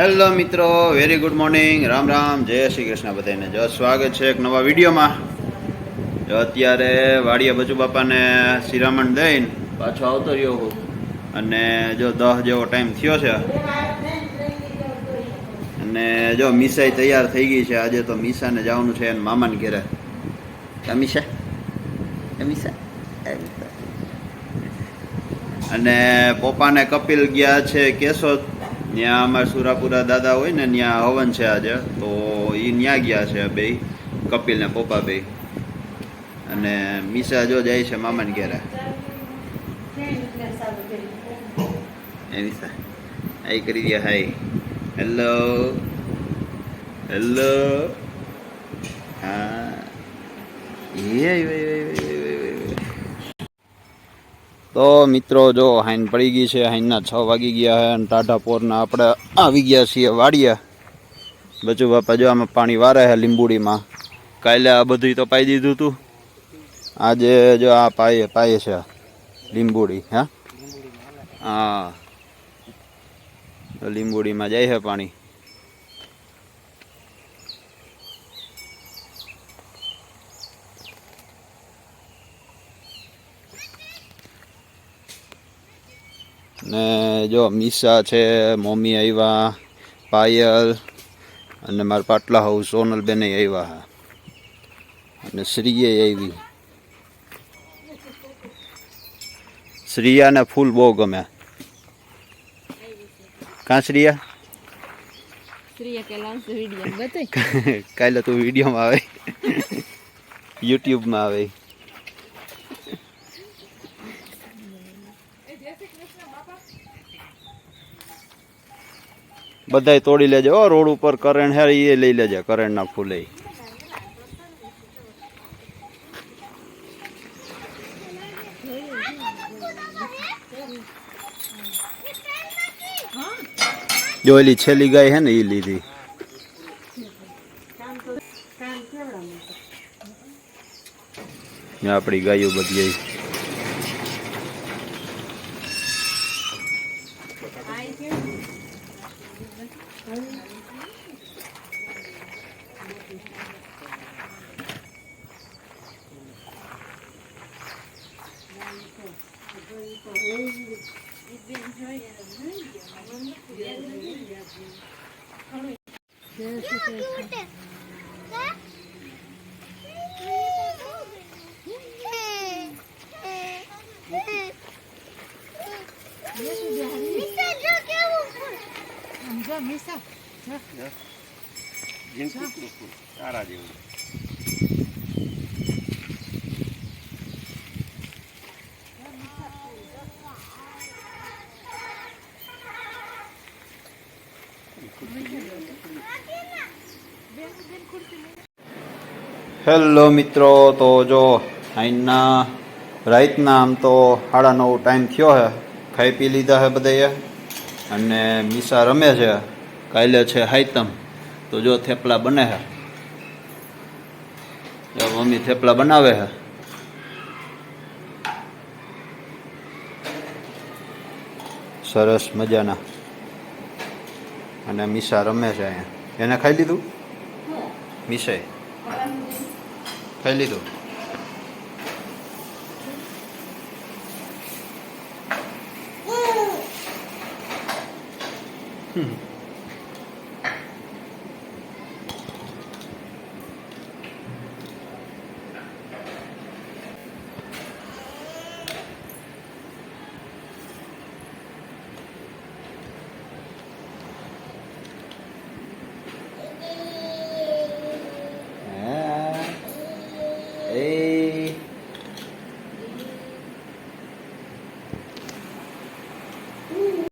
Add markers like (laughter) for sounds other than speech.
Hello મિત્રો very good morning Ram Ram, જય શ્રી કૃષ્ણ બધાને. જો સ્વાગત છે એક નવા વિડીયોમાં. જો અત્યારે વાડિયા બચુ બાપાને શિરામણ દઈને પાછો આવતો રહ્યો હું. અને જો દહ જેવો ટાઈમ થયો છે. અને જો મીસાઈ તૈયાર થઈ ગઈ છે. આજે તો મીસાને જવાનું છે એને મામાને ઘેરે. મીસા? મીસા. અને પપ્પાને કપિલ ગયા છે કેશોદ. ત્યાં અમારા સુરાપુરા દાદા હોય ને ત્યાં હવન છે આજે, તો એ ત્યાં ગયા છે બે કપિલ ને પપ્પા બે અને મીસા જો જાય છે મામાને ઘેરે. એ આઈ કરી દે હાય. હેલો હેલો હા. એ આવ્યો, આવ્યો, આવ્યો, આવ્યો, આવ્યો. તો મિત્રો, જો હાઈન પડી ગઈ છે, હાઈનના છ વાગી ગયા છે અને ટાઢા પોરના આપણે આવી ગયા છીએ વાડીયા બચુ બાપા, જો આમાં પાણી વારે છે લીંબુડીમાં. કાલે આ બધું તો પાઈ દીધું હતું આજે જો આ પાયે પાયે છે લીંબુડી, હા? હા. લીંબુડીમાં જાય છે પાણી. ને જો મીસા છે મમ્મી આવ્યા પાયલ અને મારા પાટલા હાઉસ સોનલબેન આવ્યા આવ્યા અને શ્રીએ આવી શ્રીયાને ફૂલ બહુ ગમે કાં શ્રીયા? (laughs) કાલે તું વિડીયોમાં આવે. (laughs) યુટ્યુબમાં આવે. બધાય તોડી લેજો હો રોડ ઉપર કરેણ હે એ લઈ લેજે કરેણના ફૂલે જો ઓલી છેલ્લી ગાય હે ને એ લીધી ને આપણી ગાયો બધી Yeah. હેલો મિત્રો તો જો અહીંના રાતના આમ તો સાડા નવ ટાઈમ થયો છે ખાઈ પી લીધા છે બધાએ અને મીસા રમે છે. કાલે છે હાઈતમ. તો જો થેપલા બને છે જો મમ્મી થેપલા બનાવે છે સરસ મજાના. અને મીસા રમે છે અહીંયા. એને ખાઈ લીધું? મીસાએ. ખાઈ લીધું? Hmm.